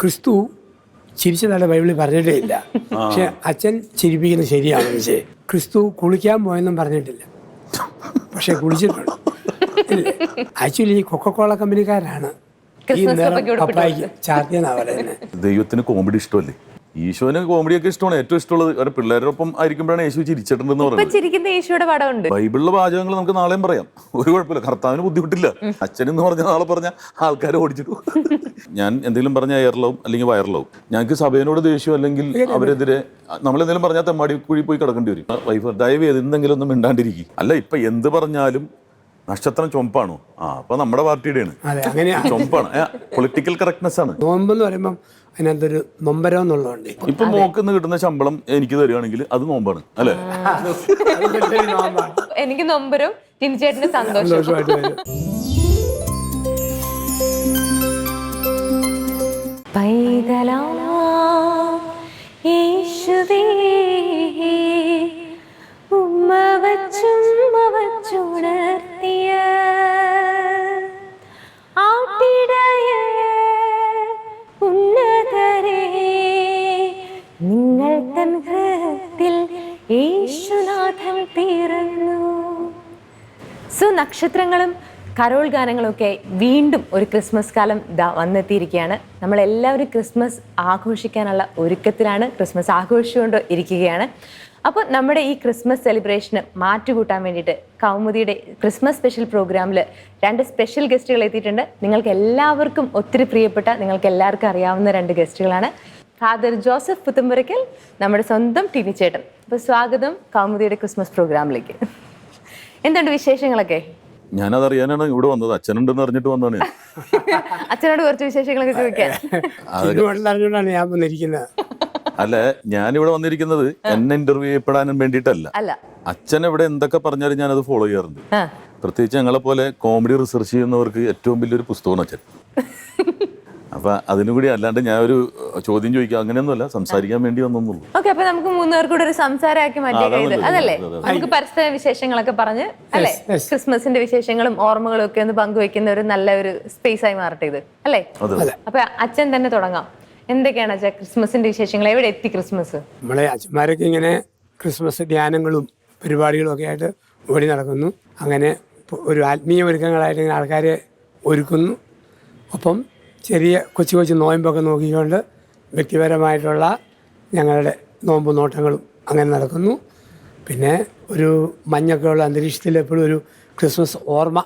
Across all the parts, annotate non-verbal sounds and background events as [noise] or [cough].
ക്രിസ്തു ചിരിച്ചതല്ല ബൈബിളിൽ പറഞ്ഞിട്ടേ ഇല്ല പക്ഷെ അച്ഛൻ ചിരിപ്പിക്കുന്നത് ശരിയാണ്. പക്ഷേ ക്രിസ്തു കുളിക്കാൻ പോയെന്നും പറഞ്ഞിട്ടില്ല. പക്ഷെ കുളിച്ചിട്ടുണ്ട്. ആക്ച്വലി ഈ കൊക്കക്കോള കമ്പനിക്കാരാണ്. ഈ നിറം പപ്പായ്ക്ക് ചാർത്തിയെന്നാ പറയുന്നത് ദൈവത്തിന് കോമഡി ഇഷ്ടമല്ലേ? ഈശോന് കോമഡിയൊക്കെ ഇഷ്ടമാണ്. ഏറ്റവും ഇഷ്ടമുള്ളത് അവരുടെ പിള്ളേരോടൊപ്പം ആയിരിക്കുമ്പോഴാണ് യേശു ചിരിച്ചിട്ടുണ്ടെന്ന് പറയുന്നത്. യേശുയുടെ പടമുണ്ട് ബൈബിളിലെ വാചകങ്ങൾ നമുക്ക് നാളെയും പറയാം. ഒരു കുഴപ്പമില്ല. കർത്താവിന് ബുദ്ധിമുട്ടില്ല. അച്ഛൻ എന്ന് പറഞ്ഞ നാളെ പറഞ്ഞ ആൾക്കാരെ ഓടിച്ചിട്ടു. [laughs] ഞാൻ എന്തെങ്കിലും പറഞ്ഞ എയർലവും അല്ലെങ്കിൽ വയറിലവും. ഞങ്ങൾക്ക് സഭയോട് ദേഷ്യം അല്ലെങ്കിൽ അവരെതിരെ നമ്മൾ എന്തെങ്കിലും പറഞ്ഞാൽ തെമ്മാടി കുഴി പോയി കിടക്കേണ്ടി വരും. വൈഫ് ദയവ് എന്തെങ്കിലും ഒന്നും മിണ്ടാണ്ടിരിക്കും. അല്ല ഇപ്പൊ എന്ത് പറഞ്ഞാലും നക്ഷത്രം ചുമപ്പാണോ ആ അപ്പൊ നമ്മുടെ പാർട്ടിയുടെയാണ്. അതെ ചുമപ്പാണ് പൊളിറ്റിക്കൽ കറക്റ്റ്നെസ് ആണ്. നോമ്പ് എന്ന് പറയുമ്പോൾ അതിനകത്തൊരു നൊമ്പരം എന്നുള്ളതുണ്ട് ഇപ്പൊ. മോക്കിന്ന് കിട്ടുന്ന ശമ്പളം എനിക്ക് തരികയാണെങ്കിൽ അത് നോമ്പാണ് അല്ലെ? എനിക്ക് നൊമ്പരും ടിനിച്ചേട്ടന് സന്തോഷം. സന്തോഷമായിട്ട് പൈതലാം യേശുവേ ഉമ്മ വച്ചുമ്മ യേശുനാഥൻ പിറന്നു. സോ നക്ഷത്രങ്ങളും കരോൾ ഒക്കെ വീണ്ടും ഒരു ക്രിസ്മസ് കാലം ദാ വന്നെത്തിയിരിക്കുകയാണ്. നമ്മളെല്ലാവരും ക്രിസ്മസ് ആഘോഷിക്കാനുള്ള ഒരുക്കത്തിലാണ് ക്രിസ്മസ് ആഘോഷിച്ചുകൊണ്ട് ഇരിക്കുകയാണ്. അപ്പോൾ നമ്മുടെ ഈ ക്രിസ്മസ് സെലിബ്രേഷന് മാറ്റുകൂട്ടാൻ വേണ്ടിയിട്ട് കൗമുദിയുടെ ക്രിസ്മസ് സ്പെഷ്യൽ പ്രോഗ്രാമിൽ രണ്ട് സ്പെഷ്യൽ ഗസ്റ്റുകൾ എത്തിയിട്ടുണ്ട്. നിങ്ങൾക്ക് എല്ലാവർക്കും ഒത്തിരി പ്രിയപ്പെട്ട നിങ്ങൾക്ക് എല്ലാവർക്കും അറിയാവുന്ന രണ്ട് ഗസ്റ്റുകളാണ്. ഫാദർ ജോസഫ് പുത്തുമ്പുരയ്ക്കൽ നമ്മുടെ സ്വന്തം ടിനി ചേട്ടൻ. അപ്പോൾ സ്വാഗതം കൗമുദിയുടെ ക്രിസ്മസ് പ്രോഗ്രാമിലേക്ക്. എന്തുണ്ട് വിശേഷങ്ങളൊക്കെ? ഞാനതറിയാനാണ് ഇവിടെ വന്നത്. അച്ഛനുണ്ടെന്ന് അറിഞ്ഞിട്ട് വന്നാണ് [laughs] അച്ഛനോട് കുറച്ച് വിശേഷങ്ങളൊക്കെ ചോദിക്കാൻ അറിഞ്ഞുകൊണ്ടാണ് ഞാൻ വന്നിരിക്കുന്നത്. അല്ല ഞാനിവിടെ വന്നിരിക്കുന്നത് എന്നെ ഇന്റർവ്യൂ ചെയ്യപ്പെടാനും വേണ്ടിയിട്ടല്ല. അല്ല. അച്ഛൻ ഇവിടെ എന്തൊക്കെ പറഞ്ഞാലും ഞാനത് ഫോളോ ചെയ്യാറുണ്ട്. പ്രത്യേകിച്ച് ഞങ്ങളെ പോലെ കോമഡി റിസർച്ച് ചെയ്യുന്നവർക്ക് ഏറ്റവും വലിയൊരു പുസ്തകമാണ് അച്ഛൻ. [laughs] അപ്പൊ അതിനു കൂടി അല്ലാണ്ട് ഞാൻ ഒരു ചോദ്യം ചോദിക്കാം. അങ്ങനെയൊന്നുമല്ല. സംസാരിക്കാൻ വേണ്ടി വന്നൊന്നുള്ളൂ. ഓക്കെ അപ്പൊ നമുക്ക് മൂന്നുപേർ കൂടെ ഒരു സംസാരമാക്കി മാറ്റിയത് അതല്ലേ? നമുക്ക് പരസ്പര വിശേഷങ്ങളൊക്കെ പറഞ്ഞ് അല്ലേ? ക്രിസ്മസിന്റെ വിശേഷങ്ങളും ഓർമ്മകളും ഒക്കെ ഒന്ന് പങ്കുവെക്കുന്ന ഒരു നല്ല ഒരു സ്പേസ് ആയി മാറട്ടെ ഇത് അല്ലേ? അപ്പൊ അച്ഛൻ തന്നെ തുടങ്ങാം. എന്തൊക്കെയാണ് അച്ഛാ ക്രിസ്മസിന്റെ വിശേഷങ്ങൾ? എവിടെ എത്തി ക്രിസ്മസ്? നമ്മളെ അച്ഛന്മാരൊക്കെ ഇങ്ങനെ ക്രിസ്മസ് ധ്യാനങ്ങളും പരിപാടികളും ഒക്കെ ആയിട്ട് ഓടി നടക്കുന്നു. അങ്ങനെ ഒരു ആത്മീയ ഒരുക്കങ്ങളായിട്ട് ഇങ്ങനെ ആൾക്കാരെ ഒരുക്കുന്നു. ഒപ്പം ചെറിയ കൊച്ചു കൊച്ചു നോയമ്പൊക്കെ നോക്കിക്കൊണ്ട് വ്യക്തിപരമായിട്ടുള്ള ഞങ്ങളുടെ നോമ്പ് നോട്ടങ്ങളും അങ്ങനെ നടക്കുന്നു. പിന്നെ ഒരു മഞ്ഞൊക്കെ ഉള്ള അന്തരീക്ഷത്തിൽ എപ്പോഴും ഒരു ക്രിസ്മസ് ഓർമ്മ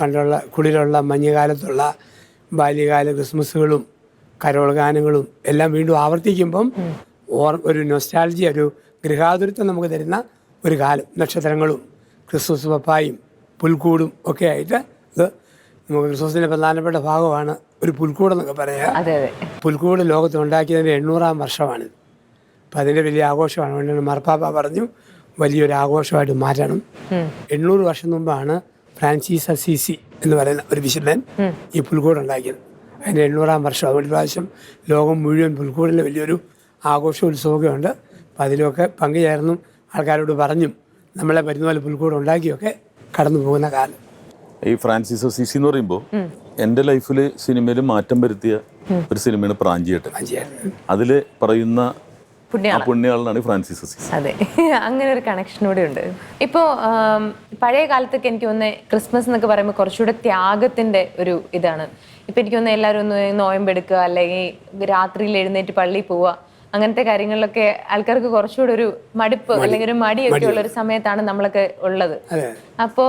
പണ്ടുള്ള കുളിരുള്ള മഞ്ഞുകാലത്തുള്ള ബാല്യകാല ക്രിസ്മസുകളും കരോൾ ഗാനങ്ങളും എല്ലാം വീണ്ടും ആവർത്തിക്കുമ്പം ഓർ ഒരു നൊസ്റ്റാൾജി ഒരു ഗൃഹാതുരത്വം നമുക്ക് തരുന്ന ഒരു കാലം. നക്ഷത്രങ്ങളും ക്രിസ്മസ് പപ്പായും പുൽക്കൂടും ഒക്കെ ആയിട്ട് ഇത് നമുക്ക് ക്രിസ്മസിന്റെ പ്രധാനപ്പെട്ട ഭാഗമാണ് ഒരു പുൽക്കൂടെന്നൊക്കെ പറയാം. അതെ അതെ. പുൽക്കൂട് ലോകത്ത് ഉണ്ടാക്കിയതിന്റെ എണ്ണൂറാം വർഷമാണ്. അപ്പം അതിന്റെ വലിയ ആഘോഷമാണ്. മർപ്പാപ്പ മാർപ്പാപ്പ പറഞ്ഞു വലിയൊരു ആഘോഷമായിട്ട് മാറ്റണം. എണ്ണൂറ് വർഷം മുമ്പാണ് ഫ്രാൻസിസ് അസീസി എന്ന് പറയുന്ന ഒരു വിശുദ്ധൻ ഈ പുൽക്കൂട് ഉണ്ടാക്കിയത്. അതിന്റെ എണ്ണൂറാം വർഷം. അതുകൊണ്ട് പ്രാവശ്യം ലോകം മുഴുവൻ പുൽക്കൂടിന്റെ വലിയൊരു ആഘോഷ ഉത്സവമൊക്കെ ഉണ്ട് അപ്പം അതിലൊക്കെ പങ്കുചേർന്നും ആൾക്കാരോട് പറഞ്ഞും നമ്മളെ പറ്റുന്ന പോലെ പുൽക്കൂട് ഉണ്ടാക്കിയൊക്കെ കടന്നു പോകുന്ന കാലം. ഈ ഫ്രാൻസിസ് സിസി എന്ന് പറയുമ്പോൾ എന്റെ ലൈഫിൽ സിനിമയിൽ മാറ്റം വരുത്തിയ ഒരു സിനിമയാണ് പ്രാഞ്ചിയേട്ടൻ. അതിൽ അതിൽ പറയുന്ന പുണ്യാളനാണ് ഫ്രാൻസിസ് അതെ. [laughs] അങ്ങനെ ഒരു കണക്ഷൻ കൂടെ ഉണ്ട് ഇപ്പോ പഴയ കാലത്തൊക്കെ എനിക്ക് തോന്നുന്നത് ക്രിസ്മസ് എന്നൊക്കെ പറയുമ്പോൾ കുറച്ചുകൂടെ ത്യാഗത്തിന്റെ ഒരു ഇതാണ്. ഇപ്പൊ എനിക്ക് തോന്നുന്നത് എല്ലാവരും ഒന്ന് നോയമ്പെടുക്കുക അല്ലെങ്കിൽ രാത്രിയിൽ എഴുന്നേറ്റ് പള്ളിയിൽ പോവുക അങ്ങനത്തെ കാര്യങ്ങളിലൊക്കെ ആൾക്കാർക്ക് കുറച്ചുകൂടെ ഒരു മടുപ്പ് അല്ലെങ്കിൽ ഒരു മടിയൊക്കെ ഉള്ള ഒരു സമയത്താണ് നമ്മളൊക്കെ ഉള്ളത്. അതെ. അപ്പോ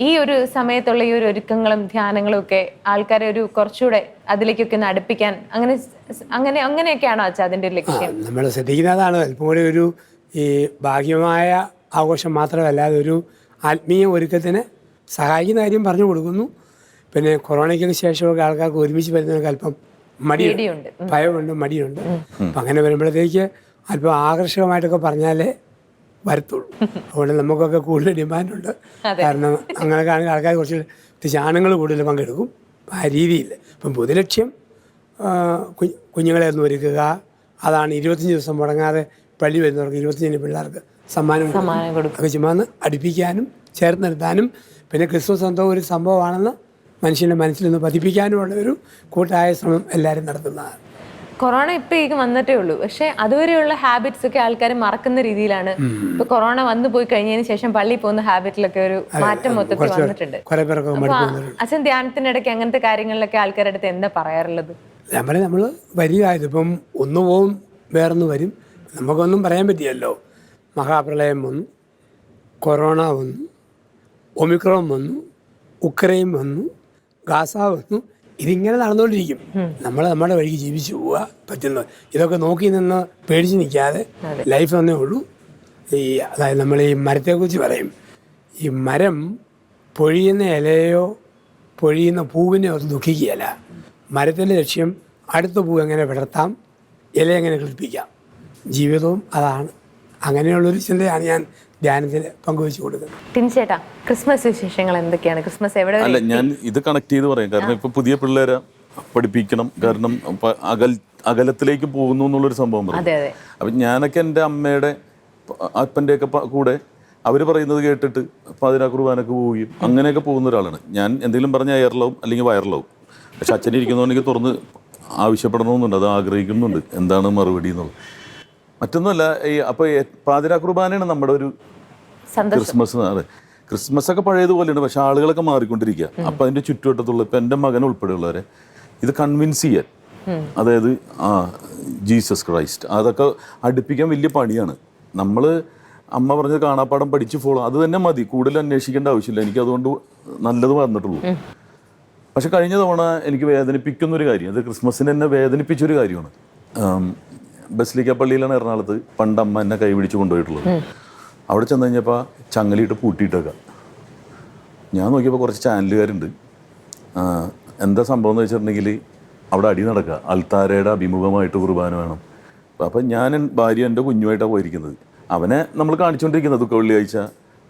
ഈ ഒരു സമയത്തുള്ള ഈ ഒരു ഒരുക്കങ്ങളും ധ്യാനങ്ങളും ഒക്കെ ആൾക്കാരെ ഒരു കുറച്ചുകൂടെ അതിലേക്കൊക്കെ ഒന്ന് അടുപ്പിക്കാൻ അങ്ങനെ അങ്ങനെ അങ്ങനെയൊക്കെയാണോ അച്ഛാ അതിന്റെ ലക്ഷ്യം? നമ്മൾ ശ്രദ്ധിക്കുന്നതാണ് അല്പം കൂടി ഒരു ഈ ഭാഗ്യമായ ആഘോഷം മാത്രമല്ലാതെ ഒരു ആത്മീയ ഒരുക്കത്തിന് സഹായിക്കുന്ന കാര്യം പറഞ്ഞു കൊടുക്കുന്നു. പിന്നെ കൊറോണയ്ക്ക് ശേഷമൊക്കെ ആൾക്കാർക്ക് ഒരുമിച്ച് വരുന്നവർക്ക് അല്പം മടിയുണ്ട്. ഭയമുണ്ട് മടിയുണ്ട്. അപ്പം അങ്ങനെ വരുമ്പോഴത്തേക്ക് അല്പം ആകർഷകമായിട്ടൊക്കെ പറഞ്ഞാലേ വരത്തുള്ളൂ. അതുകൊണ്ട് നമുക്കൊക്കെ കൂടുതൽ ഡിമാൻഡുണ്ട്. കാരണം അങ്ങനെ കാണുന്ന ആൾക്കാർ കുറച്ച് ധ്യാനങ്ങൾ ആണുങ്ങൾ കൂടുതൽ പങ്കെടുക്കും. ആ രീതിയിൽ. അപ്പം പൊതുലക്ഷ്യം കുഞ്ഞുങ്ങളെ ഒന്ന് ഒരുക്കുക. അതാണ് ഇരുപത്തഞ്ച് ദിവസം മുടങ്ങാതെ പള്ളി വരുന്നവർക്ക് ഇരുപത്തഞ്ചിന് പിള്ളേർക്ക് സമ്മാനം ഒക്കെ ചുമ്മാ ഒന്ന് അടുപ്പിക്കാനും ചേർത്ത് നിർത്താനും. പിന്നെ ക്രിസ്മസ് എന്തോ ഒരു സംഭവമാണെന്ന് മനുഷ്യന്റെ മനസ്സിൽ നിന്ന് പതിപ്പിക്കാനുമുള്ള ഒരു കൂട്ടായ ശ്രമം എല്ലാവരും നടത്തുന്നതാണ്. കൊറോണ ഇപ്പൊ ഈ വന്നിട്ടേ ഉള്ളൂ. പക്ഷെ അതുവരെയുള്ള ഹാബിറ്റ്സ് ഒക്കെ ആൾക്കാർ മറക്കുന്ന രീതിയിലാണ്. ഇപ്പൊ കൊറോണ വന്നു പോയി കഴിഞ്ഞതിന് ശേഷം പള്ളിയിൽ പോകുന്ന ഹാബിറ്റിലൊക്കെ ഒരു മാറ്റം മൊത്തത്തിൽ വന്നിട്ടുണ്ട്. അച്ഛൻ ധ്യാനത്തിന്റെ ഇടയ്ക്ക് അച്ഛൻ ധ്യാനത്തിനിടയ്ക്ക് അങ്ങനത്തെ കാര്യങ്ങളിലൊക്കെ ആൾക്കാരുടെ അടുത്ത് എന്താ പറയാറുള്ളത്? നമ്മളെ നമ്മൾ വരിക ഇതിപ്പം ഒന്ന് പോവും വേറൊന്ന് വരും. നമുക്കൊന്നും പറയാൻ പറ്റിയല്ലോ മഹാപ്രളയം വന്നു കൊറോണ വന്നു ഒമിക്രോൺ വന്നു ഉക്രൈൻ വന്നു ഗാസ വന്നു ഇതിങ്ങനെ നടന്നുകൊണ്ടിരിക്കും നമ്മൾ നമ്മുടെ വഴിക്ക് ജീവിച്ചു പോവുക പറ്റുന്ന ഇതൊക്കെ നോക്കി നിന്ന് പേടിച്ച് നിൽക്കാതെ ലൈഫ് തന്നേ ഉള്ളൂ. ഈ അതായത് നമ്മൾ ഈ മരത്തെക്കുറിച്ച് പറയും. ഈ മരം പൊഴിയുന്ന ഇലയോ പൊഴിയുന്ന പൂവിനെ ഓർത്ത് ദുഃഖിക്കുകയല്ല. മരത്തിന്റെ ലക്ഷ്യം അടുത്ത പൂ എങ്ങനെ വിടർത്താം ഇല എങ്ങനെ കിളിപ്പിക്കാം. ജീവിതവും അതാണ്. അങ്ങനെയുള്ളൊരു ചിന്തയാണ് ഞാൻ ധ്യാനത്തിൽ പങ്കുവെച്ചു കൊടുക്കുന്നത്. ടിൻചേട്ടാ ക്രിസ്മസ് വിശേഷങ്ങൾ എന്തൊക്കെയാണ്? ക്രിസ്മസ് എവിടെ അല്ല ഞാൻ ഇത് കണക്ട് ചെയ്ത് പറയാം. കാരണം ഇപ്പൊ പുതിയ പിള്ളേരെ പഠിപ്പിക്കണം. കാരണം അകൽ അകലത്തിലേക്ക് പോകുന്നു എന്നുള്ളൊരു സംഭവം പറഞ്ഞു. അതെ അതെ. അപ്പം ഞാനൊക്കെ എന്റെ അമ്മയുടെ അപ്പന്റെയൊക്കെ കൂടെ അവർ പറയുന്നത് കേട്ടിട്ട് പാതിരാ കുർബാനൊക്കെ പോവുകയും അങ്ങനെയൊക്കെ പോകുന്ന ഒരാളാണ്. ഞാൻ എന്തെങ്കിലും പറഞ്ഞ എയർലോ അല്ലെങ്കിൽ വയറിലാവും. പക്ഷെ അച്ഛനെ ഇരിക്കുന്നതുകൊണ്ട് തുറന്ന് ആവശ്യപ്പെടണമെന്നുണ്ട്. അത് ആഗ്രഹിക്കുന്നുണ്ട്. എന്താണ് മറുപടി എന്നുള്ളത്. മറ്റൊന്നുമല്ല ഈ അപ്പോൾ പാതിരാ കുർബാനയാണ് നമ്മുടെ ഒരു ക്രിസ്മസ് അതെ ക്രിസ്മസ് ഒക്കെ പഴയതുപോലെയാണ് പക്ഷെ ആളുകളൊക്കെ മാറിക്കൊണ്ടിരിക്കുക. അപ്പൊ അതിന്റെ ചുറ്റുവട്ടത്തുള്ള ഇപ്പൊ എന്റെ മകൻ ഉൾപ്പെടെയുള്ളവരെ ഇത് കൺവിൻസ് ചെയ്യാൻ. അതായത് ആ ജീസസ് ക്രൈസ്റ്റ് അതൊക്കെ അടുപ്പിക്കാൻ വലിയ പണിയാണ്. നമ്മൾ അമ്മ പറഞ്ഞത് കാണാപ്പാടം പഠിച്ച് ഫോളോ അത് തന്നെ മതി. കൂടുതൽ അന്വേഷിക്കേണ്ട ആവശ്യമില്ല. എനിക്ക് അതുകൊണ്ട് നല്ലത് വന്നിട്ടുള്ളൂ പക്ഷെ കഴിഞ്ഞ തവണ എനിക്ക് വേദനിപ്പിക്കുന്ന ഒരു കാര്യം അത് ക്രിസ്മസിന് എന്നെ വേദനിപ്പിച്ചൊരു കാര്യമാണ്. ബസ്ലിക്ക പള്ളിയിലാണ് എറണാകുളത്ത് പണ്ട് അമ്മ എന്നെ കൈപിടിച്ച് കൊണ്ടുപോയിട്ടുള്ളത്. അവിടെ ചെന്ന് കഴിഞ്ഞപ്പോൾ ചങ്ങലിയിട്ട് പൂട്ടിയിട്ടേക്കാം. ഞാൻ നോക്കിയപ്പോൾ കുറച്ച് ചാനലുകാരുണ്ട്. എന്താ സംഭവം എന്ന് വെച്ചിട്ടുണ്ടെങ്കിൽ അവിടെ അടി നടക്കുക അൽത്താരയുടെ അഭിമുഖമായിട്ട് കുർബാന വേണം. അപ്പം ഞാൻ ഭാര്യ എന്റെ കുഞ്ഞുമായിട്ടാണ് പോയിരിക്കുന്നത്. അവനെ നമ്മൾ കാണിച്ചുകൊണ്ടിരിക്കുന്നത് ദുഃഖ വെള്ളിയാഴ്ച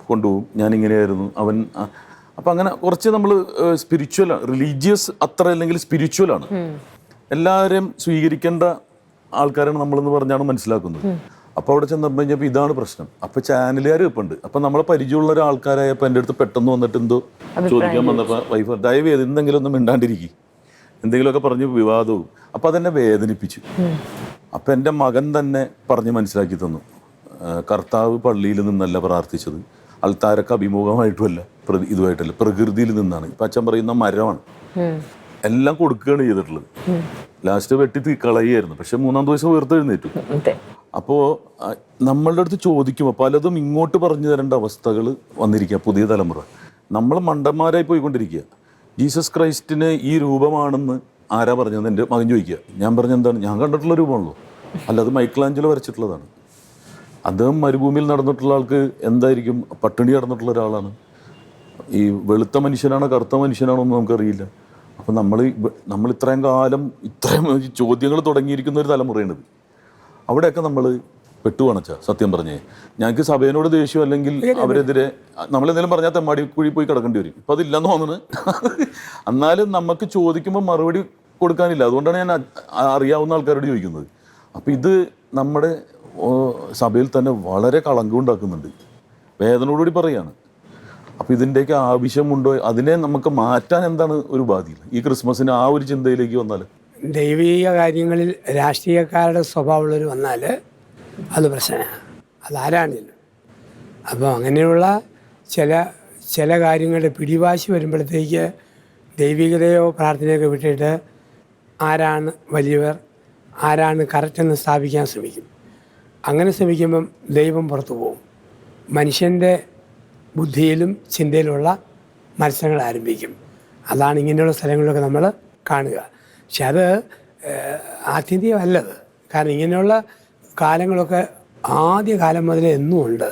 കൊണ്ടുപോകും. ഞാൻ ഇങ്ങനെയായിരുന്നു. അവൻ അപ്പം അങ്ങനെ കുറച്ച് നമ്മൾ സ്പിരിച്വൽ റിലീജിയസ് അത്ര അല്ലെങ്കിൽ സ്പിരിച്വലാണ് എല്ലാവരെയും സ്വീകരിക്കേണ്ട ആൾക്കാരാണ് നമ്മളെന്ന് പറഞ്ഞാണ് മനസ്സിലാക്കുന്നത്. അപ്പോൾ അവിടെ ചെന്നപ്പോൾ കഴിഞ്ഞപ്പോൾ ഇതാണ് പ്രശ്നം. അപ്പോൾ ചാനലുകാർ ഇപ്പം ഉണ്ട് അപ്പം നമ്മളെ പരിചയമുള്ള ഒരാൾക്കാരായപ്പോൾ എന്റെ അടുത്ത് പെട്ടെന്ന് വന്നിട്ട് എന്തോ ചോദിക്കാൻ വന്നപ്പോൾ വൈഫ് ദയവ് ചെയ്ത് എന്തെങ്കിലും ഒന്നും മിണ്ടാണ്ടിരിക്കും. എന്തെങ്കിലുമൊക്കെ പറഞ്ഞ് വിവാദവും. അപ്പോൾ അതെന്നെ വേദനിപ്പിച്ചു. അപ്പം എന്റെ മകൻ തന്നെ പറഞ്ഞ് മനസ്സിലാക്കി തന്നു. കർത്താവ് പള്ളിയിൽ നിന്നല്ല പ്രാർത്ഥിച്ചത്. അൾത്താരക്ക് അഭിമുഖമായിട്ടുമല്ല ഇതുമായിട്ടല്ല പ്രകൃതിയിൽ നിന്നാണ്. ഇപ്പം അച്ഛൻ പറയുന്ന മരമാണ്. എല്ലാം കൊടുക്കുകയാണ് ചെയ്തിട്ടുള്ളത്. ലാസ്റ്റ് വെട്ടി തീ കളയായിരുന്നു. പക്ഷെ മൂന്നാം ദിവസം ഉയർത്തെഴുന്നേറ്റു അതെ. അപ്പോൾ നമ്മളുടെ അടുത്ത് ചോദിക്കുമ്പോൾ പലതും ഇങ്ങോട്ട് പറഞ്ഞു തരേണ്ട അവസ്ഥകൾ വന്നിരിക്കുക പുതിയ തലമുറ. നമ്മൾ മണ്ടന്മാരായി പോയിക്കൊണ്ടിരിക്കുക ജീസസ് ക്രൈസ്റ്റിന് ഈ രൂപമാണെന്ന് ആരാ പറഞ്ഞത് എന്റെ മകൻ ചോദിക്കുക ഞാൻ പറഞ്ഞ എന്താണ്? ഞാൻ കണ്ടിട്ടുള്ള രൂപമാണല്ലോ. അല്ല അത് മൈക്കിളാഞ്ചലോ വരച്ചിട്ടുള്ളതാണ്. അദ്ദേഹം മരുഭൂമിയിൽ നടന്നിട്ടുള്ള ആൾക്ക് എന്തായിരിക്കും? പട്ടിണി നടന്നിട്ടുള്ള ഒരാളാണ്. ഈ വെളുത്ത മനുഷ്യനാണോ കറുത്ത മനുഷ്യനാണോ എന്ന് നമുക്കറിയില്ല. അപ്പം നമ്മൾ നമ്മൾ ഇത്രയും കാലം ഇത്രയും ചോദ്യങ്ങൾ തുടങ്ങിയിരിക്കുന്ന ഒരു തലമുറയാണിത്. അവിടെയൊക്കെ നമ്മൾ പെട്ടുവാണച്ച സത്യം പറഞ്ഞേ. ഞങ്ങൾക്ക് സഭയോട് ദേഷ്യം അല്ലെങ്കിൽ അവരെതിരെ നമ്മളെന്തെങ്കിലും പറഞ്ഞാൽ തെമ്മാടി കുഴി പോയി കിടക്കേണ്ടി വരും. ഇപ്പം അതില്ലെന്ന് തോന്നുന്നു. [laughs] എന്നാലും നമുക്ക് ചോദിക്കുമ്പോൾ മറുപടി കൊടുക്കാനില്ല. അതുകൊണ്ടാണ് ഞാൻ അറിയാവുന്ന ആൾക്കാരോട് ചോദിക്കുന്നത്. അപ്പം ഇത് നമ്മുടെ സഭയിൽ തന്നെ വളരെ കളങ്കം ഉണ്ടാക്കുന്നുണ്ട് വേദനയോടുകൂടി പറയാണ്. അപ്പം ഇതിന്റെയൊക്കെ ആവശ്യമുണ്ടോ? അതിനെ നമുക്ക് മാറ്റാൻ എന്താണ് ഒരു ബാധ്യത? ഈ ക്രിസ്മസിന് ആ ഒരു ചിന്തയിലേക്ക് വന്നാൽ ദൈവീക കാര്യങ്ങളിൽ രാഷ്ട്രീയക്കാരുടെ സ്വഭാവമുള്ളവർ വന്നാൽ അത് പ്രശ്നമാണ്. അതാരാണില്ല അപ്പോൾ അങ്ങനെയുള്ള ചില ചില കാര്യങ്ങളുടെ പിടിവാശി വരുമ്പോഴത്തേക്ക് ദൈവികതയോ പ്രാർത്ഥനയൊക്കെ വിട്ടിട്ട് ആരാണ് വലിയവർ ആരാണ് കറക്റ്റ് എന്ന് സ്ഥാപിക്കാൻ ശ്രമിക്കും. അങ്ങനെ ശ്രമിക്കുമ്പം ദൈവം പുറത്തു പോകും. മനുഷ്യന്റെ ബുദ്ധിയിലും ചിന്തയിലുമുള്ള മത്സരങ്ങൾ ആരംഭിക്കും. അതാണ് ഇങ്ങനെയുള്ള സ്ഥലങ്ങളിലൊക്കെ നമ്മൾ കാണുക. പക്ഷെ അത് ആത്യന്തികമല്ലത്. കാരണം ഇങ്ങനെയുള്ള കാലങ്ങളൊക്കെ ആദ്യ കാലം മുതലേ എന്നും ഉണ്ട്.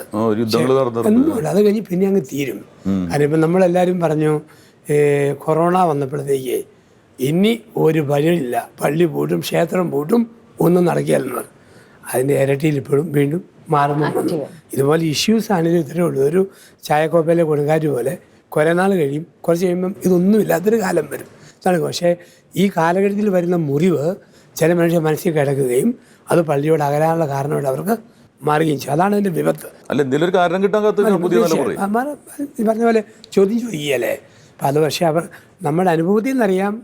എന്നുമുണ്ട് അത് കഴിഞ്ഞ് പിന്നെ അങ്ങ് തീരും. കാരണം ഇപ്പം നമ്മളെല്ലാവരും പറഞ്ഞു കൊറോണ വന്നപ്പോഴത്തേക്ക് ഇനി ഒരു വഴിയില്ല. പള്ളി പൂട്ടും ക്ഷേത്രം പൂട്ടും ഒന്നും നടക്കില്ലെന്ന് അതിന്റെ ഇരട്ടിയിൽ ഇപ്പോഴും വീണ്ടും മാറുന്നു. ഇതുപോലെ ഇഷ്യൂസ് ആണെങ്കിലും ഇത്രയേ ഉള്ളൂ. ഒരു ചായക്കോപ്പയിലെ കൊടുങ്കാറ്റ് പോലെ കുറേ നാൾ കഴിയും. കുറച്ച് കഴിയുമ്പം ഇതൊന്നുമില്ലാത്തൊരു കാലം വരും. ഇതാണ് പക്ഷേ ഈ കാലഘട്ടത്തിൽ വരുന്ന മുറിവ് ചില മനുഷ്യർ മനസ്സിൽ കിടക്കുകയും അത് പള്ളിയോട് അകലാനുള്ള കാരണമായിട്ട് അവർക്ക് മാറുകയും ചെയ്യും. അതാണ് അതിന്റെ വിപത്ത്. അല്ല എന്തെങ്കിലും ഒരു കാരണം കിട്ടാൻ പറഞ്ഞ പോലെ ചോദ്യം ചോദിക്കുകയല്ലേ? അപ്പം അത് പക്ഷേ അവർ നമ്മുടെ അനുഭവത്തിൽ നിന്നറിയാം.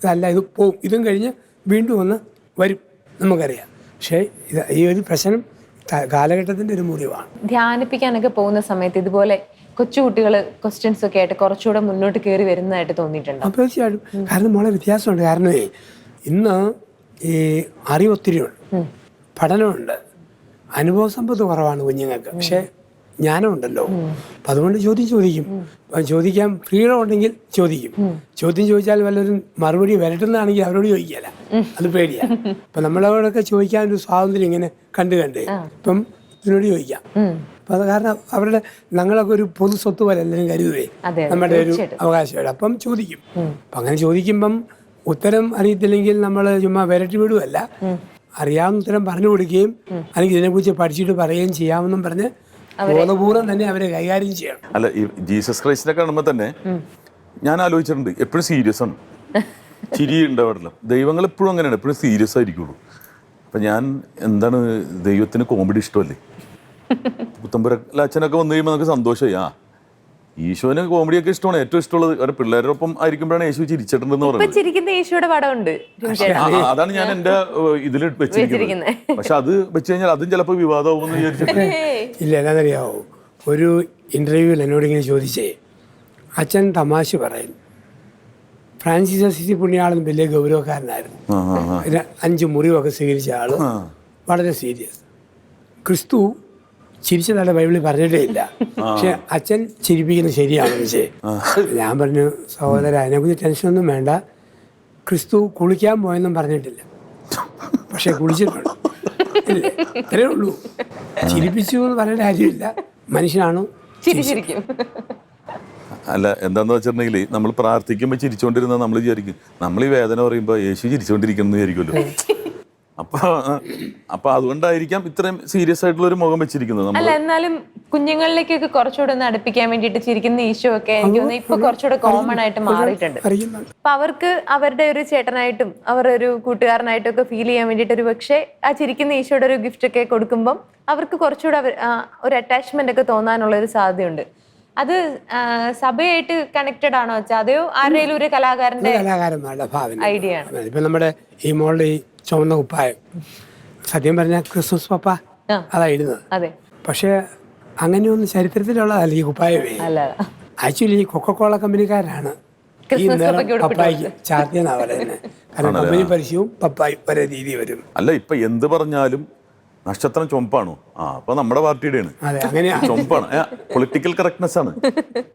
അല്ല ഇത് പോവും. ഇതും കഴിഞ്ഞ് വീണ്ടും ഒന്ന് വരും. നമുക്കറിയാം. പക്ഷേ ഇത് ഈ ഒരു പ്രശ്നം കാലഘട്ടത്തിന്റെ കാലഘട്ടത്തിന്റെ ഒരു മുറിവാണ്. ധ്യാനിപ്പിക്കാനൊക്കെ പോകുന്ന സമയത്ത് ഇതുപോലെ കൊച്ചുകുട്ടികൾ ക്വസ്റ്റ്യൻസ് ഒക്കെ ആയിട്ട് കുറച്ചുകൂടെ മുന്നോട്ട് കയറി വരുന്നതായിട്ട് തോന്നിയിട്ടുണ്ട്. അപ്പോൾ തീർച്ചയായിട്ടും. കാരണം മോളെ വ്യത്യാസമുണ്ട്. കാരണം ഇന്ന് ഈ അറിവൊത്തിരിയുണ്ട്. പഠനമുണ്ട്. അനുഭവ സമ്പത്ത് കുറവാണ് കുഞ്ഞുങ്ങൾക്ക്. പക്ഷേ ജ്ഞാനമുണ്ടല്ലോ. അപ്പം അതുകൊണ്ട് ചോദ്യം ചോദിക്കും. ചോദിക്കാൻ ഫ്രീഡം ഉണ്ടെങ്കിൽ ചോദിക്കും. ചോദ്യം ചോദിച്ചാൽ വല്ലവരും മറുപടി വരട്ടുന്നതാണെങ്കിൽ അവരോട് ചോദിക്കല അത് പേടിയാ. അപ്പം നമ്മളവരോടൊക്കെ ചോദിക്കാൻ ഒരു സ്വാതന്ത്ര്യം ഇങ്ങനെ കണ്ട് കണ്ട് ഇപ്പം ഇതിനോട് ചോദിക്കാം. അപ്പം അത് കാരണം അവരുടെ ഞങ്ങളൊക്കെ ഒരു പൊതു സ്വത്ത് പോലെ എല്ലാവരും കരുതുവേ. നമ്മുടെ ഒരു അവകാശമാണ് അപ്പം ചോദിക്കും. അപ്പം അങ്ങനെ ചോദിക്കുമ്പം ഉത്തരം അറിയത്തില്ലെങ്കിൽ നമ്മൾ ചുമ്മാ വിരട്ടി വിടുകയല്ല അറിയാവുന്ന ഉത്തരം പറഞ്ഞു കൊടുക്കുകയും അല്ലെങ്കിൽ ഇതിനെക്കുറിച്ച് പഠിച്ചിട്ട് പറയുകയും ചെയ്യാമെന്നും പറഞ്ഞ് ബോധപൂർവം തന്നെ അവരെ കൈകാര്യം ചെയ്യണം. അല്ല ഈ ജീസസ് ക്രൈസ്റ്റിനെ കാണുമ്പോൾ തന്നെ ഞാൻ ആലോചിച്ചിട്ടുണ്ട് എപ്പോഴും സീരിയസ് ആണ്. ചിരി ഉണ്ടാവാറില്ല ദൈവങ്ങൾ എപ്പോഴും അങ്ങനെയാണ് എപ്പോഴും സീരിയസ് ആയിരിക്കുള്ളൂ. അപ്പം ഞാൻ എന്താണ് ദൈവത്തിന് കോമഡി ഇഷ്ടമല്ലേ? പുത്തമ്പുര അച്ഛനൊക്കെ വന്നു കഴിയുമ്പോൾ നമുക്ക് സന്തോഷമായി. ആ ഈശോന് കോമഡിയൊക്കെ ഇഷ്ടമാണ്. ഏറ്റവും ഇഷ്ടമുള്ളത് അവരുടെ പിള്ളേരോടൊപ്പം ആയിരിക്കുമ്പോഴാണ് യേശു ചിരിച്ചിട്ടുണ്ടെന്ന് പറയുന്നത്. ചിരിക്കുന്ന യേശുവിടെ പടമുണ്ട് ആ, ആ, അതാണ് ഞാൻ എന്റെ ഇതിൽ വെച്ചിരിക്കുന്നത്. പക്ഷെ അത് വെച്ച് കഴിഞ്ഞാൽ അതും ചിലപ്പോൾ വിവാദമാകുമെന്ന് വിചാരിച്ചിട്ട്. ഇല്ല എന്നാന്നറിയാവോ ഒരു ഇന്റർവ്യൂവിൽ എന്നോട് ഇങ്ങനെ ചോദിച്ചേ അച്ഛൻ തമാശ പറയും. ഫ്രാൻസിസ് അസിസി പുണ്യാളൻ വലിയ ഗൗരവക്കാരനായിരുന്നു. അഞ്ച് മുറിവൊക്കെ സ്വീകരിച്ച ആൾ വളരെ സീരിയസ്. ക്രിസ്തു ചിരിച്ചതായിട്ട് ബൈബിളിൽ പറഞ്ഞിട്ടേ ഇല്ല. പക്ഷെ അച്ഛൻ ചിരിപ്പിക്കുന്നത് ശരിയാണ് വെച്ചേ ഞാൻ പറഞ്ഞു സഹോദര അതിനെക്കുറിച്ച് ടെൻഷനൊന്നും വേണ്ട. ക്രിസ്തു കുളിക്കാൻ പോയെന്നും പറഞ്ഞിട്ടില്ല. പക്ഷെ കുളിച്ചിട്ടുണ്ട്. ഇല്ലേ ഉള്ളൂ. ചിരിപ്പിച്ചു എന്ന് പറയേണ്ട കാര്യമില്ല. മനുഷ്യനാണോ ചിരിച്ചിരിക്കും. അല്ല എന്താന്ന് വെച്ചിട്ടുണ്ടെങ്കിൽ നമ്മൾ പ്രാർത്ഥിക്കുമ്പോൾ ചിരിച്ചുകൊണ്ടിരുന്ന നമ്മൾ വിചാരിക്കും. നമ്മൾ ഈ വേദന പറയുമ്പോൾ യേശു ചിരിച്ചുകൊണ്ടിരിക്കുന്നു വിചാരിക്കുമല്ലോ. [laughs] അപ്പൊ അപ്പൊ അതുകൊണ്ടായിരിക്കാം ഇത്രയും സീരിയസ് ആയിട്ടുള്ള ഒരു മുഖം വെച്ചിരിക്കുന്നത് നമ്മൾ അല്ല എന്നാലും കുഞ്ഞുങ്ങളിലേക്കൊക്കെ കുറച്ചുകൂടെ ഒന്ന് അടുപ്പിക്കാൻ വേണ്ടിയിട്ട് ചിരിക്കുന്ന ഈശോ ഒക്കെ എനിക്ക് തോന്നുന്നു ഇപ്പൊ കുറച്ചുകൂടെ കോമൺ ആയിട്ട് മാറിയിട്ടുണ്ട്. അപ്പൊ അവർക്ക് അവരുടെ ഒരു ചേട്ടനായിട്ടും അവരുടെ ഒരു കൂട്ടുകാരനായിട്ടും ഒക്കെ ഫീൽ ചെയ്യാൻ വേണ്ടിയിട്ട് ഒരു പക്ഷേ ആ ചിരിക്കുന്ന ഈശോയുടെ ഒരു ഗിഫ്റ്റ് ഒക്കെ കൊടുക്കുമ്പം അവർക്ക് കുറച്ചുകൂടെ അവർ ഒരു അറ്റാച്ച്മെന്റ് ഒക്കെ തോന്നാനുള്ള ഒരു സാധ്യതയുണ്ട്. അത് സഭയായിട്ട് കണക്റ്റഡ് ആണോ വെച്ചാൽ അതെയോ? ആരുടെയും ഒരു കലാകാരന്റെ കലാകാരന്മാരുടെ ഭാവന. ഐഡിയ ആണ്. ഇപ്പൊ നമ്മുടെ ഈ മോളുടെ ഈ ചുവന്ന കുപ്പായം. സത്യം പറഞ്ഞാൽ ക്രിസ്മസ് പപ്പ ആ. അതാ ഇടുന്നത്. അതെ. പക്ഷേ അങ്ങനെയൊന്നും ചരിത്രത്തിലുള്ളതല്ല ഈ കുപ്പായമേ. അല്ല. ആക്ച്വലി ഈ കൊക്കക്കോള കമ്പനിക്കാരാണ്. ഈ ക്രിസ്മസ് നിറം പപ്പയ്ക്ക് ചാർത്തിയെന്നാ പറയുന്നത് കാരണം കമ്പനി പരസ്യവും പപ്പായും ഒരേ രീതി വരും. അല്ല ഇപ്പൊ എന്ത് പറഞ്ഞാലും നക്ഷത്രം ചുമപ്പാണോ ആ അപ്പൊ നമ്മുടെ പാർട്ടിയുടെയാണ്. അങ്ങനെയാ. ചുമപ്പാണ് പൊളിറ്റിക്കൽ കറക്റ്റ്നെസ് ആണ്.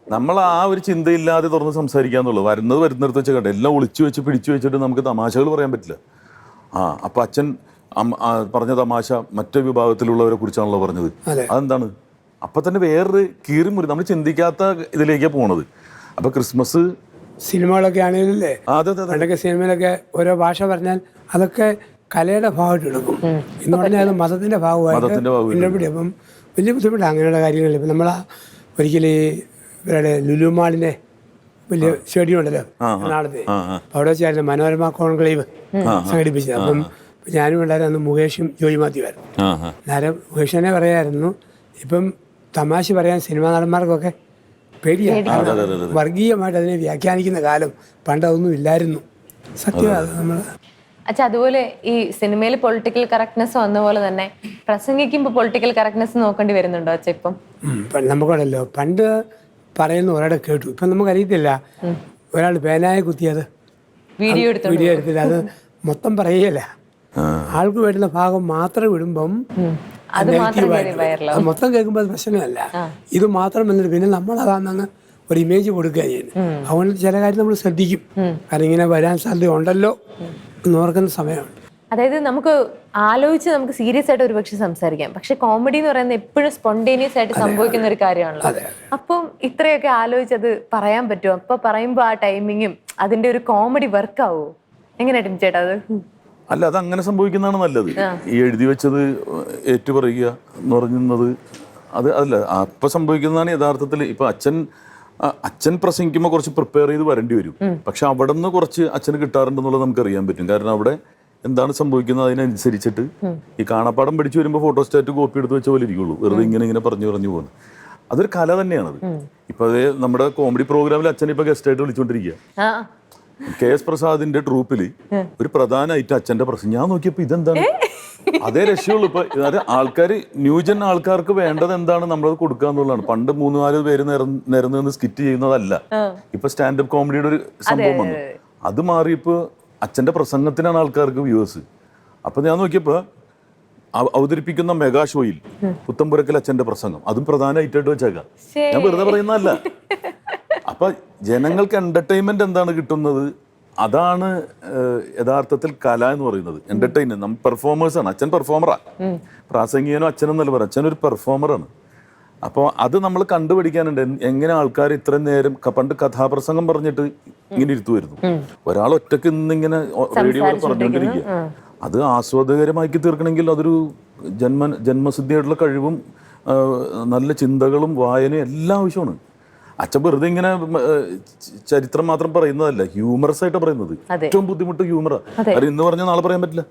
നമ്മൾ ആ ഒരു ചിന്തയില്ലാതെ തുറന്ന് സംസാരിക്കാന്നുള്ളൂ. വരുന്നത് വരുന്നിടത്ത് വെച്ച് കണ്ടേ എല്ലാം ഒളിച്ചു വെച്ച് പിടിച്ചു വെച്ചിട്ട് നമുക്ക് തമാശകൾ പറയാൻ പറ്റില്ല. ആ അപ്പൊ അച്ഛൻ പറഞ്ഞ തമാശ മറ്റു വിഭാഗത്തിലുള്ളവരെ കുറിച്ചാണല്ലോ പറഞ്ഞത്. അതെന്താണ്? അപ്പൊ തന്നെ വേറൊരു കീറിമുറി നമ്മൾ ചിന്തിക്കാത്ത ഇതിലേക്കാണ് പോണത്. അപ്പൊ ക്രിസ്മസ് സിനിമകളൊക്കെ ആണെങ്കിലല്ലേ? പണ്ടൊക്കെ സിനിമയിലൊക്കെ ഓരോ ഭാഷ പറഞ്ഞാൽ അതൊക്കെ കലയുടെ ഭാഗമായിട്ട് എടുക്കും. എന്ന് പറഞ്ഞാൽ അത് മതത്തിന്റെ ഭാഗമായിട്ട് അപ്പം വലിയ ബുദ്ധിമുട്ടാണ് അങ്ങനെയുള്ള കാര്യങ്ങളിൽ. ഇപ്പം നമ്മൾ ഒരിക്കലും ഇവരുടെ ലുലുമാളിന്റെ വലിയ സ്റ്റേഡിയം ഉണ്ടല്ലോ എറണാകുളത്ത് അവിടെ വെച്ചായിരുന്നു മനോരമ കോൺക്ലേവ് സംഘടിപ്പിച്ചത്. അപ്പം ഞാനും ഉണ്ടായിരുന്നു അന്ന് മുകേഷും ജോയി മാത്യുവായിരുന്നു. ആ മുകേഷ് തന്നെ പറയായിരുന്നു ഇപ്പം തമാശ പറയാൻ സിനിമാ നടന്മാർക്കൊക്കെ പേടിയാണ് വർഗീയമായിട്ട് അതിനെ വ്യാഖ്യാനിക്കുന്ന കാലം പണ്ടതൊന്നും ഇല്ലായിരുന്നു. സത്യം അത് നമ്മൾ അച്ഛാ അതുപോലെ ഈ സിനിമയിൽ പൊളിറ്റിക്കൽ കറക്റ്റ്നെസ് വന്ന പോലെ തന്നെ പ്രസംഗിക്കുമ്പോൾ പൊളിറ്റിക്കൽ കറക്റ്റ്നെസ് നോക്കേണ്ടി വരുന്നുണ്ടോ അച്ഛ ഇപ്പം? നമുക്കുണ്ടല്ലോ പണ്ട് പറയുന്ന ഒരാളെ കേട്ടു. ഇപ്പം നമുക്കറിയത്തില്ല. ഒരാൾ പേനായ കുത്തിയത്. വീഡിയോ എടുത്തോ വീഡിയോ എടുത്തില്ല. അത് മൊത്തം പറയുകയല്ല. ആൾക്ക് വേണ്ടുന്ന ഭാഗം മാത്രം ഇടുമ്പം അത് മൊത്തം കേൾക്കുമ്പോൾ അത് പ്രശ്നമല്ല. ഇത് മാത്രം എന്നിട്ട് പിന്നെ നമ്മൾ അതാണെന്ന് ഒരു ഇമേജ് കൊടുക്കുക ചെയ്യുന്നത് അതുകൊണ്ട് ചില കാര്യം നമ്മൾ ശ്രദ്ധിക്കും. കാരണം ഇങ്ങനെ വരാൻ സാധ്യത ഉണ്ടല്ലോ എന്ന് ഓർക്കുന്ന സമയമുണ്ട്. അതായത് നമുക്ക് ആലോചിച്ച് നമുക്ക് സീരിയസ് ആയിട്ട് ഒരുപക്ഷെ സംസാരിക്കാം. പക്ഷെ കോമഡി എന്ന് പറയുന്നത് എപ്പോഴും സ്പോണ്ടേനിയസ് ആയിട്ട് സംഭവിക്കുന്ന ഒരു കാര്യമാണല്ലോ. അപ്പം ഇത്രയൊക്കെ ആലോചിച്ച് അത് പറയാൻ പറ്റുമോ? അപ്പൊ പറയുമ്പോൾ ആ ടൈമിങ്ങും അതിന്റെ ഒരു കോമഡി വർക്ക് ആവുമോ എങ്ങനെയാ ചേട്ടാ അത്? അല്ല അത് അങ്ങനെ സംഭവിക്കുന്നതാണ് നല്ലത്. ഈ എഴുതി വെച്ചത് ഏറ്റുപറയുക എന്ന് പറയുന്നത് അത് അതല്ല. അപ്പൊ സംഭവിക്കുന്നതാണ് യഥാർത്ഥത്തിൽ ഇപ്പൊ അച്ഛൻ അച്ഛൻ പ്രസംഗിക്കുമ്പോൾ കുറച്ച് പ്രിപ്പയർ ചെയ്ത് വരേണ്ടി വരും. പക്ഷെ അവിടെ നിന്ന് കുറച്ച് അച്ഛന് കിട്ടാറുണ്ടെന്നുള്ളത് നമുക്ക് അറിയാൻ പറ്റും. കാരണം അവിടെ എന്താണ് സംഭവിക്കുന്നത് അതിനനുസരിച്ചിട്ട് ഈ കാണാപ്പാടം പഠിച്ചു വരുമ്പോൾ ഫോട്ടോസ്റ്റാറ്റ് കോപ്പി എടുത്ത് വെച്ച പോലെ ഇരിക്കുള്ളൂ. വെറുതെ ഇങ്ങനെ ഇങ്ങനെ പറഞ്ഞു പറഞ്ഞു പോകുന്നത് അതൊരു കല തന്നെയാണത്. ഇപ്പൊ അത് നമ്മുടെ കോമഡി പ്രോഗ്രാമിൽ അച്ഛൻ ഇപ്പൊ ഗസ്റ്റ് ആയിട്ട് വിളിച്ചോണ്ടിരിക്കുക കെ എസ് പ്രസാദിന്റെ ട്രൂപ്പിൽ ഒരു പ്രധാനമായിട്ട് അച്ഛന്റെ പ്രശ്നം. ഞാൻ നോക്കിയപ്പോ ഇതെന്താണ്? അതേ രക്ഷയുള്ളൂ ഇപ്പൊ. അതായത് ആൾക്കാർ ന്യൂജൻ ആൾക്കാർക്ക് വേണ്ടത് എന്താണ് നമ്മളത് കൊടുക്കുക എന്നുള്ളതാണ്. പണ്ട് മൂന്ന് നാല് പേര് നിരന്ന് നിന്ന് സ്കിറ്റ് ചെയ്യുന്നതല്ല. ഇപ്പൊ സ്റ്റാൻഡപ്പ് കോമഡിയുടെ ഒരു സംഭവം വന്നു. അത് മാറിയപ്പോ അച്ഛന്റെ പ്രസംഗത്തിനാണ് ആൾക്കാർക്ക് വ്യൂവേഴ്സ് അപ്പം ഞാൻ നോക്കിയപ്പോൾ അവതരിപ്പിക്കുന്ന മെഗാ ഷോയിൽ പുത്തമ്പുരക്കൽ അച്ഛന്റെ പ്രസംഗം. അതും പ്രധാനമായിട്ടായിട്ട് വെച്ചേക്കാം. ഞാൻ വെറുതെ പറയുന്നതല്ല അപ്പം ജനങ്ങൾക്ക് എന്റർടൈൻമെന്റ് എന്താണ് കിട്ടുന്നത്? അതാണ് യഥാർത്ഥത്തിൽ കല എന്ന് പറയുന്നത്. എന്റർടൈൻമെന്റ് നമ്മൾ പെർഫോമേഴ്സാണ് അച്ഛൻ പെർഫോമറാണ് പ്രാസംഗികനോ അച്ഛനെന്നല്ല പറയാം അച്ഛൻ ഒരു പെർഫോമറാണ് അപ്പോൾ അത് നമ്മൾ കണ്ടുപിടിക്കാനുണ്ട്. എങ്ങനെ ആൾക്കാർ ഇത്രയും നേരം പണ്ട് കഥാപ്രസംഗം പറഞ്ഞിട്ട് ഇങ്ങനെ ഇരുത്തുമായിരുന്നു ഒരാൾ ഒറ്റയ്ക്ക് ഇന്നിങ്ങനെ റേഡിയോ പറഞ്ഞുകൊണ്ടിരിക്കുക. അത് ആസ്വാദകരമാക്കി തീർക്കണമെങ്കിൽ അതൊരു ജന്മ ജന്മസിദ്ധിയായിട്ടുള്ള കഴിവും നല്ല ചിന്തകളും വായനയും എല്ലാം ആവശ്യമാണ്. അച്ഛൻ വെറുതെ ഇങ്ങനെ ചരിത്രം മാത്രം പറയുന്നതല്ല ഹ്യൂമറസ് ആയിട്ട് പറയുന്നത് ഏറ്റവും ബുദ്ധിമുട്ട് ഹ്യൂമറാണ് അത്. ഇന്ന് പറഞ്ഞാൽ നാളെ പറയാൻ പറ്റില്ല.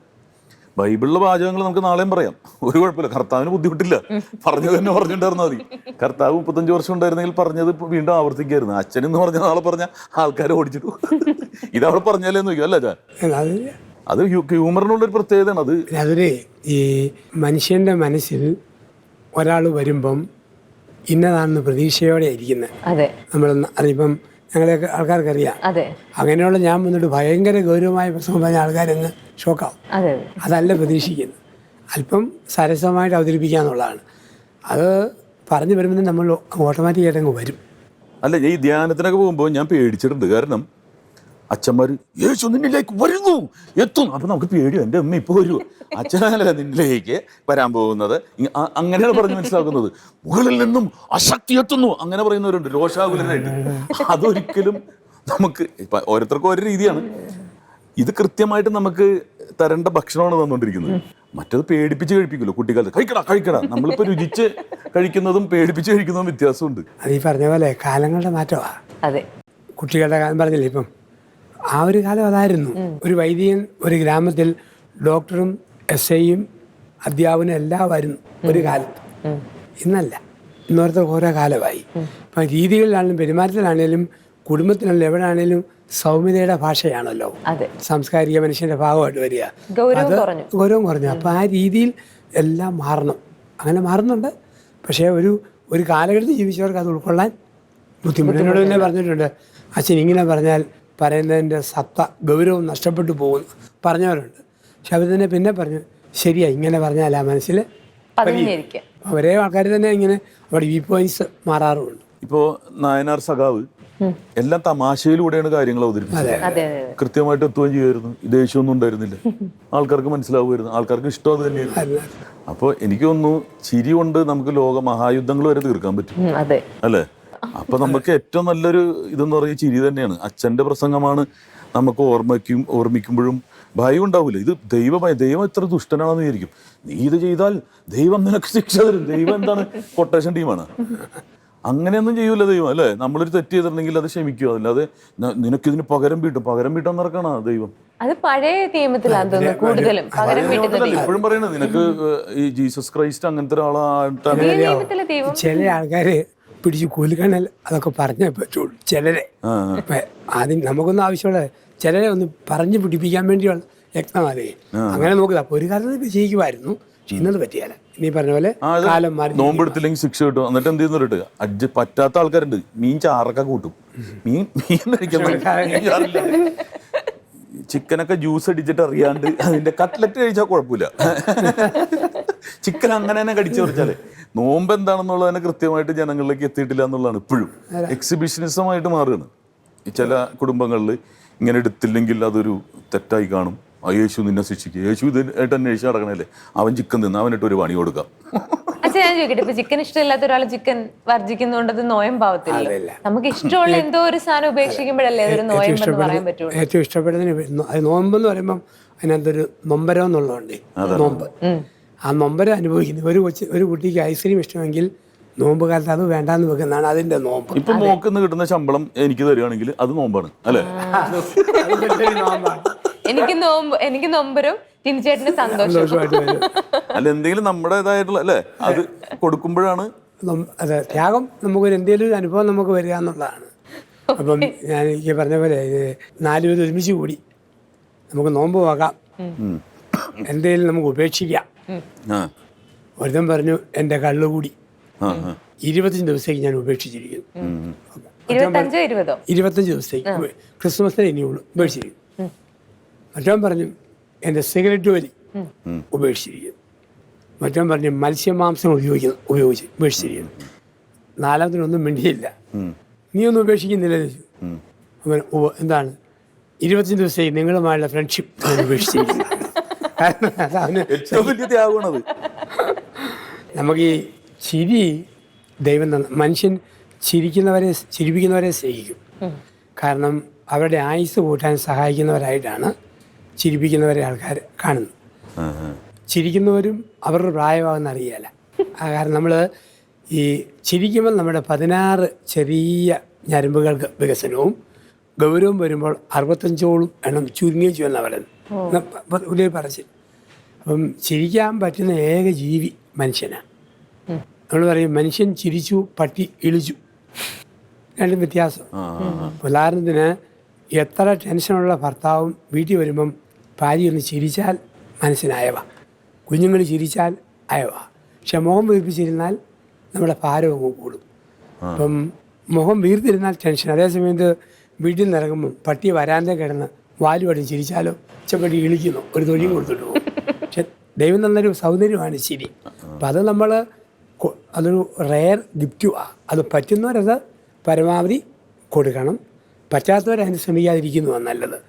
ബൈബിളിലെ വാചകങ്ങൾ നമുക്ക് നാളെയും പറയാം. ഒരു കുഴപ്പമില്ല. കർത്താവിന് ബുദ്ധിമുട്ടില്ല. പറഞ്ഞത് തന്നെ പറഞ്ഞിട്ടുണ്ടായിരുന്നാൽ മതി. കർത്താവ് മുപ്പത്തഞ്ച് വർഷം ഉണ്ടായിരുന്നെങ്കിൽ പറഞ്ഞത് വീണ്ടും ആവർത്തിക്കായിരുന്നു. അച്ഛൻ എന്ന് പറഞ്ഞ നാളെ പറഞ്ഞ ആൾക്കാരെ ഓടിച്ചിട്ടു. ഇതവിടെ പറഞ്ഞാലേ നോക്കിയോ അല്ല അച്ഛാ? അത് ഹ്യൂമറിനുള്ളൊരു പ്രത്യേകതയാണ് അത്. പിന്നെ ഈ മനുഷ്യന്റെ മനസ്സിൽ ഒരാൾ വരുമ്പം ഇന്നതാണെന്ന് പ്രതീക്ഷയോടെ ഇരിക്കുന്നത് അതെ. നമ്മൾ അറിയിപ്പം ഞങ്ങളെയൊക്കെ ആൾക്കാർക്ക് അറിയാം അങ്ങനെയുള്ള ഞാൻ വന്നിട്ട് ഭയങ്കര ഗൗരവമായ പ്രസംഗം പറഞ്ഞ ആൾക്കാരങ്ങ് ഷോക്കാവും. അതെ അതല്ല പ്രതീക്ഷിക്കുന്നത്. അല്പം സരസമായിട്ട് അവതരിപ്പിക്കുക എന്നുള്ളതാണ്. അത് പറഞ്ഞു വരുമ്പോൾ നമ്മൾ ഓട്ടോമാറ്റിക്കായിട്ട് അങ്ങ് വരും. അല്ല ഈ ധ്യാനത്തിനൊക്കെ പോകുമ്പോൾ ഞാൻ പേടിച്ചിട്ടുണ്ട്. കാരണം അച്ഛന്മാർ യേശു നിന്നിലേക്ക് വരുന്നു. എത്തുന്നു അപ്പൊ നമുക്ക് പേടിയോ എന്റെ അമ്മ ഇപ്പൊ വരുമോ അച്ഛനല്ല നിന്നിലേക്ക് വരാൻ പോകുന്നത്. അങ്ങനെയാണ് പറഞ്ഞ് മനസ്സിലാക്കുന്നത്. മുകളിൽ നിന്നും അശക്തി എത്തുന്നു. അങ്ങനെ പറയുന്നവരുണ്ട് രോഷാകുലനായിട്ട് അതൊരിക്കലും നമുക്ക് ഇപ്പം ഓരോരുത്തർക്കും ഓരോ രീതിയാണ്. ഇത് കൃത്യമായിട്ട് നമുക്ക് തരേണ്ട ഭക്ഷണമാണ് തന്നുകൊണ്ടിരിക്കുന്നത് മറ്റത് പേടിപ്പിച്ച് കഴിപ്പിക്കുമല്ലോ കുട്ടിക്കാലത്ത് കഴിക്കടാ കഴിക്കടാ. നമ്മളിപ്പോ രുചിച്ച് കഴിക്കുന്നതും പേടിപ്പിച്ച് കഴിക്കുന്നതും വ്യത്യാസമുണ്ട്. അത് ഈ പറഞ്ഞ പോലെ കാലങ്ങളുടെ മാറ്റമാണ് അതെ. കുട്ടികളുടെ കാലം പറഞ്ഞില്ലേ ഇപ്പം? ആ ഒരു കാലം അതായിരുന്നു. ഒരു വൈദികൻ ഒരു ഗ്രാമത്തിൽ ഡോക്ടറും എസ് ഐയും അധ്യാപനം എല്ലാം വരുന്നു ഒരു കാലത്ത്. ഇന്നല്ല. ഇന്നോരത്തെ ഓരോ കാലമായി. അപ്പം രീതികളിലാണെങ്കിലും പെരുമാറ്റത്തിലാണെങ്കിലും കുടുംബത്തിലാണെങ്കിലും എവിടെയാണെങ്കിലും സൗമ്യതയുടെ ഭാഷയാണല്ലോ. സാംസ്കാരിക മനുഷ്യന്റെ ഭാഗമായിട്ട് വരിക. ഗൗരവം അത് കുറഞ്ഞു. ഗൗരവം കുറഞ്ഞു. അപ്പം ആ രീതിയിൽ എല്ലാം മാറണം. അങ്ങനെ മാറുന്നുണ്ട്. പക്ഷേ ഒരു ഒരു കാലഘട്ടത്തിൽ ജീവിച്ചവർക്ക് അത് ഉൾക്കൊള്ളാൻ ബുദ്ധിമുട്ടിനോട് തന്നെ പറഞ്ഞിട്ടുണ്ട്. അച്ഛൻ ഇങ്ങനെ പറഞ്ഞാൽ പറയുന്നതിന്റെ സത്ത ഗൗരവം നഷ്ടപ്പെട്ടു പോകുന്നു പറഞ്ഞവരുണ്ട്. പക്ഷെ അവർ തന്നെ പിന്നെ പറഞ്ഞു ശരിയാ ഇങ്ങനെ പറഞ്ഞാൽ ആ മനസ്സിൽ ഒരേ ആൾക്കാർ തന്നെ ഇങ്ങനെ അവിടെ വ്യൂ പോയിന്റ്സ് മാറാറുമുണ്ട്. ഇപ്പോ നായനാർ സഖാവ് എല്ലാം തമാശയിലൂടെയാണ് കാര്യങ്ങൾ അവതരിപ്പിച്ചത്. അതെ അതെ അതെ. കൃത്യമായിട്ട് എത്തുകയും ചെയ്യുമായിരുന്നു ഈ ദേഷ്യമൊന്നും ഉണ്ടായിരുന്നില്ല. ആൾക്കാർക്ക് മനസ്സിലാവുമായിരുന്നു. ആൾക്കാർക്ക് ഇഷ്ടം അത് തന്നെയായിരുന്നു. അപ്പോൾ എനിക്ക് തോന്നുന്നു ചിരി കൊണ്ട് നമുക്ക് ലോക മഹായുദ്ധങ്ങൾ വരെ തീർക്കാൻ പറ്റും. അതെ. അല്ലേ? അപ്പൊ നമുക്ക് ഏറ്റവും നല്ലൊരു ഇതെന്ന് പറയുന്ന ചിരി തന്നെയാണ്. അച്ഛന്റെ പ്രസംഗമാണ് നമുക്ക് ഓർമ്മയ്ക്കും ഓർമ്മിക്കുമ്പോഴും ഭയം ഉണ്ടാവില്ല ഇത് ദൈവമായ ദൈവം എത്ര ദുഷ്ടനാണെന്ന് വിചാരിക്കും. നീ ഇത് ചെയ്താൽ ദൈവം നിനക്ക് ശിക്ഷ തരും. ദൈവം എന്താണ് കൊട്ടേഷൻ ടീമാണ് അങ്ങനെയൊന്നും ചെയ്യൂല ദൈവം അല്ലേ? നമ്മളൊരു തെറ്റ് ചെയ്തിട്ടുണ്ടെങ്കിൽ അത് ക്ഷമിക്കുക. അല്ലാതെ നിനക്ക് നിനക്കിതിന് പകരം വീട്ടും. പകരം വീട്ടാൻ നടക്കണ ദൈവം? അത് പഴയ നിയമത്തിലാണ് തോന്നുന്നു കൂടുതലും. ഇപ്പോഴും പറയണത് നിനക്ക് ഈ ജീസസ് ക്രൈസ്റ്റ് അങ്ങനത്തെ ഒരാളായിട്ടാണ് ചില ആൾക്കാർ പിടിച്ച് കൊലുക്കണൽ അതൊക്കെ പറഞ്ഞേ പറ്റുള്ളൂ. ചിലരെ. ആദ്യം നമുക്കൊന്നും ആവശ്യമുള്ള ചിലരെ ഒന്ന് പറഞ്ഞു പിടിപ്പിക്കാൻ വേണ്ടിയുള്ള യത്നമാലേ. അങ്ങനെ നോക്കുക അപ്പൊ ഒരു കാലത്ത് ചെയ്യിക്കുമായിരുന്നു ചെയ്യുന്നത് ഇന്നത് പറ്റിയാല. നീ പറഞ്ഞ പോലെ കാലം മാറി നോമ്പെടുത്തില്ലെങ്കിൽ ശിക്ഷ കിട്ടും. എന്നിട്ട് എന്ത് ചെയ്യുന്നു അജ്ജ് പറ്റാത്ത ആൾക്കാരുണ്ട്. മീൻ ചാറൊക്കെ കൂട്ടും. മീൻ മീൻ. ചിക്കനൊക്കെ ജ്യൂസ് അടിച്ചിട്ട് അറിയാണ്ട് അതിന്റെ കട്ട്ലറ്റ് കഴിച്ചാൽ കുഴപ്പമില്ല. ചിക്കൻ അങ്ങനെ തന്നെ കടിച്ചു പറിച്ചാൽ. നോമ്പ് എന്താണെന്നുള്ളത് എന്താണെന്നുള്ളതിനെ കൃത്യമായിട്ട് ജനങ്ങളിലേക്ക് എത്തിയിട്ടില്ല എന്നുള്ളതാണ് ഇപ്പോഴും. എക്സിബിഷനിസമായിട്ട് മാറുകയാണ്. ഈ ചില കുടുംബങ്ങളിൽ ഇങ്ങനെ എടുത്തില്ലെങ്കിൽ അതൊരു തെറ്റായി കാണും. ആ യേശു നിന്നെ ശിക്ഷിക്കുക യേശു ഇതായിട്ട് അന്വേഷിച്ച് നടക്കണല്ലേ അവൻ ചിക്കൻ തിന്ന് അവനിട്ട് ഒരു പണി കൊടുക്കാം. അച്ഛൻ ഞാൻ ചോദിക്കട്ടെ ഇപ്പൊ ചിക്കൻ ഇഷ്ടമില്ലാത്ത ഒരാൾ ചിക്കൻ വർജിക്കുന്നതുകൊണ്ട് അത് നോയമ്പാവത്തില്ല നമുക്ക് ഇഷ്ടമുള്ള എന്തോ ഒരു സാധനം ഉപേക്ഷിക്കുമ്പോഴല്ലേ അതൊരു നോയമ്പെന്ന് പറയാൻ പറ്റുള്ളൂ. ഏറ്റവും ഇഷ്ടപ്പെടുന്നതിന് അത് നോമ്പെന്ന് പറയുമ്പോൾ അതിനകത്തൊരു നൊമ്പരം എന്നുള്ളതുണ്ട്. നോമ്പ്. ആ നൊമ്പരം അനുഭവിക്കുന്നത് ഒരു കൊച്ചു ഒരു കുട്ടിക്ക് ഐസ്ക്രീം ഇഷ്ടമെങ്കിൽ നോമ്പ് കാലത്ത് അത് വേണ്ടാന്ന് വെക്കുന്നതാണ് അതിന്റെ നോമ്പ്. ഇപ്പൊ നോക്കുന്ന കിട്ടുന്ന ശമ്പളം എനിക്ക് തരികയാണെങ്കിൽ അത് നോമ്പാണ് അല്ലെ? എനിക്ക് നോമ്പ് എനിക്ക് നോമ്പരും ടിനിച്ചേട്ടന് സന്തോഷം. അല്ല എന്തെങ്കിലും നമ്മുടേതായിട്ടുള്ള അല്ലേ? അത് കൊടുക്കുമ്പോഴാണ്. അതെ ത്യാഗം നമുക്കൊരു എന്തെങ്കിലും ഒരു അനുഭവം നമുക്ക് വരിക എന്നുള്ളതാണ്. അപ്പം ഞാൻ എനിക്ക് പറഞ്ഞ പോലെ നാല് നാലുപേർ ഒരുമിച്ച് കൂടി നമുക്ക് നോമ്പ് പോകാം എന്തെങ്കിലും നമുക്ക് ഉപേക്ഷിക്കാം. ഒരുത്തൻ പറഞ്ഞു എന്റെ കള്ളുകൂടി. ഇരുപത്തഞ്ച് ദിവസത്തേക്ക് ഞാൻ ഉപേക്ഷിച്ചിരിക്കുന്നു. ഇരുപത്തഞ്ചോ ഇരുപതോ? ഇരുപത്തഞ്ച് ദിവസത്തേക്ക് ക്രിസ്മസിന് ഇനിയുള്ളൂ ഉപേക്ഷിച്ചിരിക്കുന്നു. മറ്റവൻ പറഞ്ഞു എന്റെ സിഗരറ്റ് വലി. ഉപേക്ഷിച്ചിരിക്കുന്നു. മറ്റവൻ പറഞ്ഞു മത്സ്യമാംസം ഉപയോഗിക്കുന്നു ഉപയോഗിച്ച് ഉപേക്ഷിച്ചിരിക്കുന്നു. നാലാമത്തിനൊന്നും മിണ്ടിയില്ല. നീ ഒന്നും ഉപേക്ഷിക്കുന്നില്ല എന്താണ്? ഇരുപത്തഞ്ച് ദിവസത്തേക്ക് നിങ്ങളുമായുള്ള ഫ്രണ്ട്ഷിപ്പ് ഞാൻ ഉപേക്ഷിച്ചിരിക്കുന്നു. ഏറ്റവും വലിയ ത്യാഗമാണത്. നമുക്ക് ഈ ചിരി ദൈവം തന്ന മനുഷ്യൻ ചിരിക്കുന്നവരെ ചിരിപ്പിക്കുന്നവരെ സ്നേഹിക്കും. കാരണം അവരുടെ ആയുസ് കൂട്ടാൻ സഹായിക്കുന്നവരായിട്ടാണ് ചിരിപ്പിക്കുന്നവരെ ആൾക്കാർ കാണുന്നത്. ചിരിക്കുന്നവരും അവരുടെ പ്രായമാകുന്ന അറിയാല. കാരണം നമ്മൾ ഈ ചിരിക്കുമ്പോൾ നമ്മുടെ പതിനാറ് ചെറിയ ഞരമ്പുകൾക്ക് വികസനവും ഗൗരവം വരുമ്പോൾ അറുപത്തഞ്ചോളം എണ്ണം ചുരുങ്ങിയ ചുവന്ന പറയുന്നത്. ഉള്ളിൽ പറച്ചിൽ അപ്പം ചിരിക്കാൻ പറ്റുന്ന ഏക ജീവി മനുഷ്യനാണ് നമ്മൾ പറയും മനുഷ്യൻ ചിരിച്ചു പട്ടി ഇളിച്ചു. രണ്ടും വ്യത്യാസം. ഉദാഹരണത്തിന് എത്ര ടെൻഷനുള്ള ഭർത്താവും വീട്ടിൽ വരുമ്പം ഭാര്യ ഒന്ന് ചിരിച്ചാൽ മനസ്സിനായവ. കുഞ്ഞുങ്ങൾ ചിരിച്ചാൽ അയവ. പക്ഷെ മുഖം വീർപ്പിച്ചിരുന്നാൽ നമ്മുടെ ഭാരവും കൂടും. അപ്പം മുഖം വീർത്തിരുന്നാൽ ടെൻഷൻ. അതേസമയത്ത് വീട്ടിൽ നിന്ന് ഇറങ്ങുമ്പോൾ പട്ടി വരാന്റെ കിടന്ന് വാലുപടി ചിരിച്ചാലോ? ഉച്ചപ്പട്ടി ഇളിക്കുന്നു. ഒരു തൊഴിയും കൊടുത്തിട്ട് പോകും. പക്ഷെ ദൈവം തന്നൊരു സൗന്ദര്യമാണ് ചിരി അപ്പം അത് നമ്മൾ അതൊരു റെയർ ഗിഫ്റ്റുമാണ് അത് പറ്റുന്നവരത് പരമാവധി കൊടുക്കണം. പറ്റാത്തവരതിന് ശ്രമിക്കാതിരിക്കുന്നതാണ് നല്ലത്.